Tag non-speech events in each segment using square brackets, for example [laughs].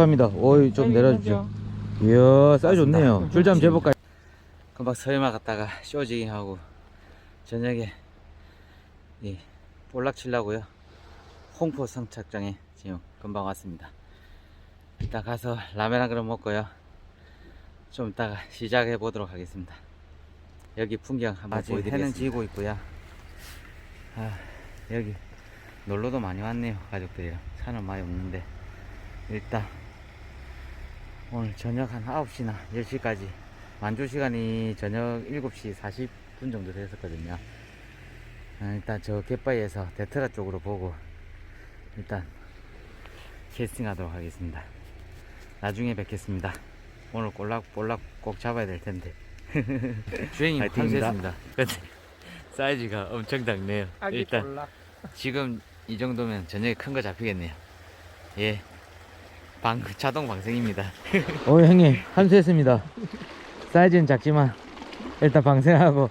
축하합니다. 어이 좀 내려주십시오. 이야 사이즈 좋네요. 줄잠 재볼까요? 금방 서해마 갔다가 쇼지기 하고 저녁에 이 볼락 치려고요. 홍포 성착장에 지금 금방 왔습니다. 일단 가서 라면 한 그릇 먹고요. 좀 이따가 시작해 보도록 하겠습니다. 여기 풍경 한번 보여드리겠습니다. 해는 지고 있고요. 아, 여기 놀러도 많이 왔네요. 가족들이랑. 차는 많이 없는데. 일단 오늘 저녁 한 9시나 10시까지 만조 시간이 저녁 7시 40분 정도 됐었거든요. 아, 일단 저 갯바위에서 데트라 쪽으로 보고 일단 캐스팅 하도록 하겠습니다. 나중에 뵙겠습니다. 오늘 볼락 꼭 잡아야 될 텐데. [laughs] 주행이. 근데 사이즈가 엄청 작네요. 일단. 지금 이 정도면 저녁에 큰 거 잡히겠네요. 예. 방, 자동 방생입니다. 오, [laughs] 어, 형님, 함수했습니다. 사이즈는 작지만, 일단 방생하고,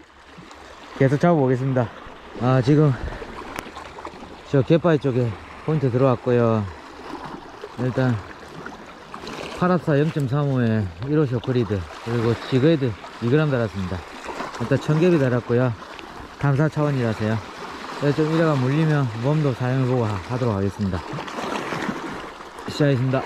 계속 잡아보겠습니다. 아, 지금, 저 갯바위 쪽에 포인트 들어왔고요. 일단, 파라사 0.35에 1호 쇼크리드, 그리고 지그헤드 2g 달았습니다. 일단 청개비 달았고요. 탐사 차원이라서요. 네, 좀 이래가 물리면 몸도 사용해보고 하- 하도록 하겠습니다. 시작하겠습니다.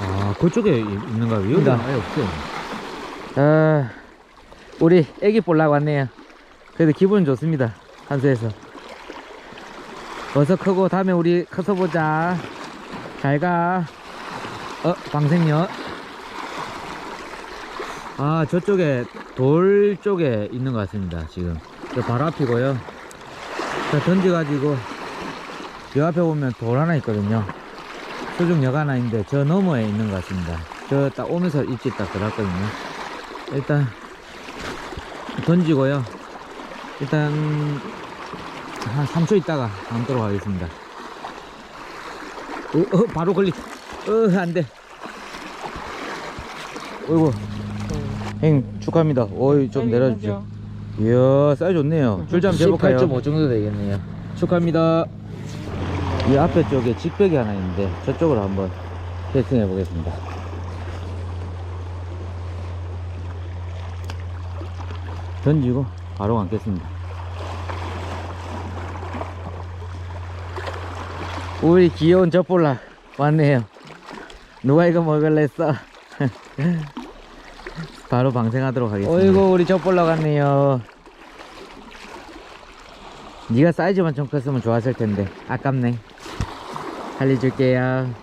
아, 그쪽에 있는가요? 여기 아예 없어요. 아, 우리 애기 볼락 왔네요. 그래도 기분 좋습니다. 한수에서. 어서 크고 다음에 우리 커서 보자. 잘 가. 어, 방생녀. 아, 저쪽에 돌 쪽에 있는 것 같습니다. 지금. 저 바로 앞이고요. 자, 던져가지고 요 앞에 보면 돌 하나 있거든요. 하나 있는데 저 너머에 있는 것 같습니다. 저 딱 오면서 입질 딱 들어갔거든요. 일단 던지고요. 일단 한 3초 있다가 감도록 하겠습니다. 어, 어, 바로 걸리. 어, 안 돼. 어이구. 형 축하합니다. 어이 좀 내려주십시오. 이야 사이즈 좋네요. 줄잠 재볼까요? 18.5 정도 되겠네요. 축하합니다. 이 앞에 쪽에 직벽이 하나 있는데 저쪽으로 한번 캐스팅해 보겠습니다. 던지고 바로 감겠습니다. 우리 귀여운 젖볼락 왔네요. 누가 이거 먹을래 했어? [laughs] 바로 방생하도록 하겠습니다. 어이구 우리 젖볼락 왔네요. 네가 사이즈만 좀 컸으면 좋았을 텐데 아깝네. 살려줄게요.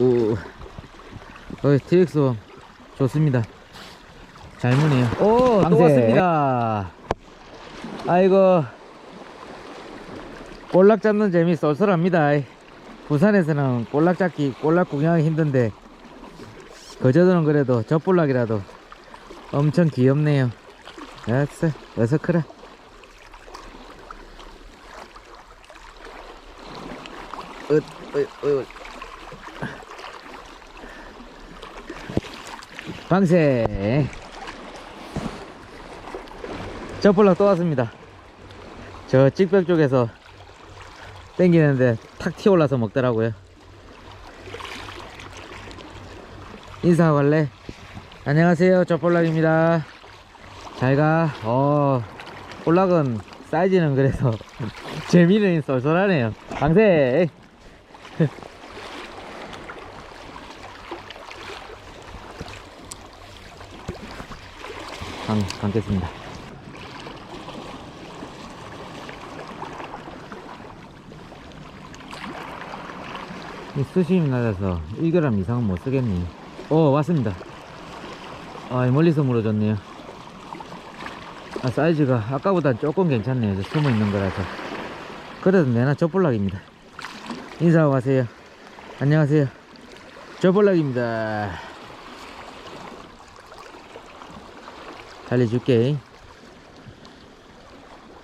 오, 어, TX 좋습니다. 잘 무네요. 오, 또. 왔습니다. 아이고, 볼락 잡는 재미 쏠쏠합니다. 부산에서는 볼락 잡기, 볼락 구경하기 힘든데, 거저들은 그래도 젖볼락이라도 엄청 귀엽네요. 됐어, 어서 크라. 어, 어, 어. 방생 저볼락 또 왔습니다. 저 찍벽 쪽에서 땡기는데 탁 튀어올라서 먹더라고요. 인사하고 갈래? 안녕하세요 저볼락입니다. 잘가. 어 볼락은 사이즈는 그래서 [laughs] 재미는 쏠쏠하네요. 방생 [laughs] 감, 감겠습니다. 이 수심이 낮아서 1g 이상은 못 쓰겠니. 어, 왔습니다. 아, 이 멀리서 물어줬네요. 아, 사이즈가 아까보다 조금 괜찮네요. 저 숨어 있는 거라서. 그래도 내나 젖볼락입니다. 인사하고 가세요. 안녕하세요. 젖볼락입니다. 달려줄게.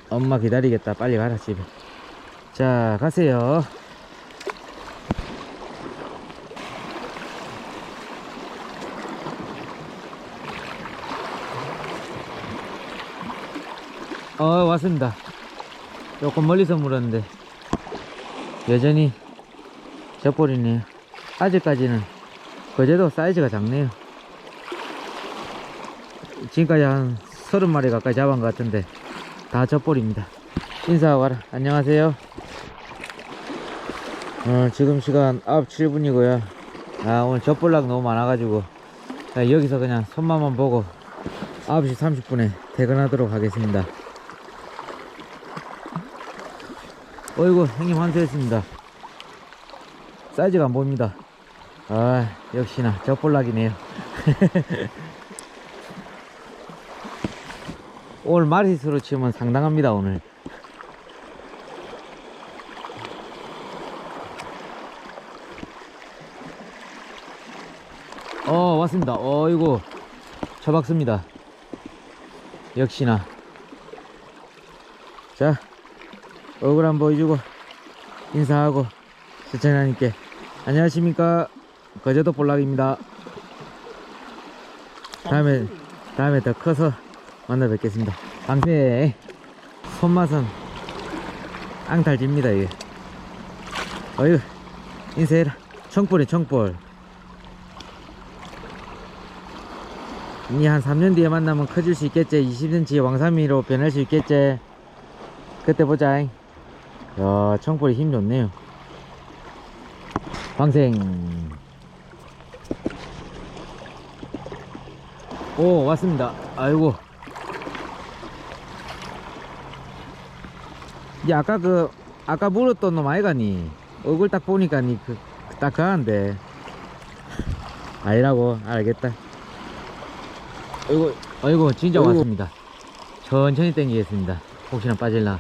엄마 기다리겠다. 빨리 가라, 집에. 자, 가세요. 어, 왔습니다. 조금 멀리서 물었는데, 여전히 젖벌이네요. 아직까지는 거제도 사이즈가 작네요. 지금까지 한 서른 마리 가까이 잡은 것 같은데, 다 젖벌입니다. 인사하고. 안녕하세요. 어, 지금 시간 9시 7분이고요. 아, 오늘 젖벌락 너무 많아가지고, 그냥 여기서 그냥 손맛만 보고 9시 30분에 퇴근하도록 하겠습니다. 어이구, 형님 환수했습니다. 사이즈가 안 보입니다. 아, 역시나 젖벌락이네요. [laughs] 오늘 마리수로 치면 상당합니다, 오늘. 어, 왔습니다. 어이구, 처박습니다. 역시나. 자, 얼굴 한번 보여주고, 인사하고, 시청자님께, 안녕하십니까. 거제도 볼락입니다. 다음에, 다음에 더 커서 만나 뵙겠습니다. 방새, 손맛은 앙탈집니다, 이게. 어휴, 인사해라. 청볼이 청볼. 니한 3년 뒤에 만나면 커질 수 있겠지 20cm 왕삼이로 변할 수 있겠지 그때 보자 야 청볼이 힘 좋네요 방생 오 왔습니다 아이고 야 아까 그 아까 물었던 놈 아이가니 얼굴 딱 보니까 니그딱 가는데 아니라고 알겠다 아이고, 아이고, 진짜 아이고. 왔습니다. 천천히 당기겠습니다. 혹시나 빠질라.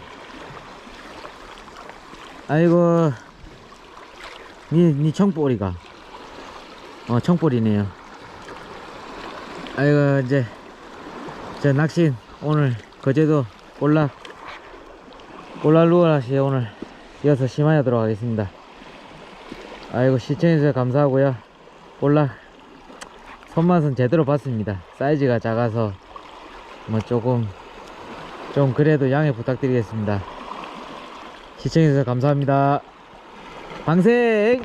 아이고, 니, 니 청볼이가. 어, 청볼이네요. 아이고, 이제, 저 낚시, 오늘, 거제도, 볼락, 볼랄루아시 오늘, 이어서 심하여도록 하겠습니다. 아이고, 시청해주셔서 감사하고요. 볼락, 손맛은 제대로 봤습니다. 사이즈가 작아서 뭐 조금 좀 그래도 양해 부탁드리겠습니다. 시청해주셔서 감사합니다. 방생!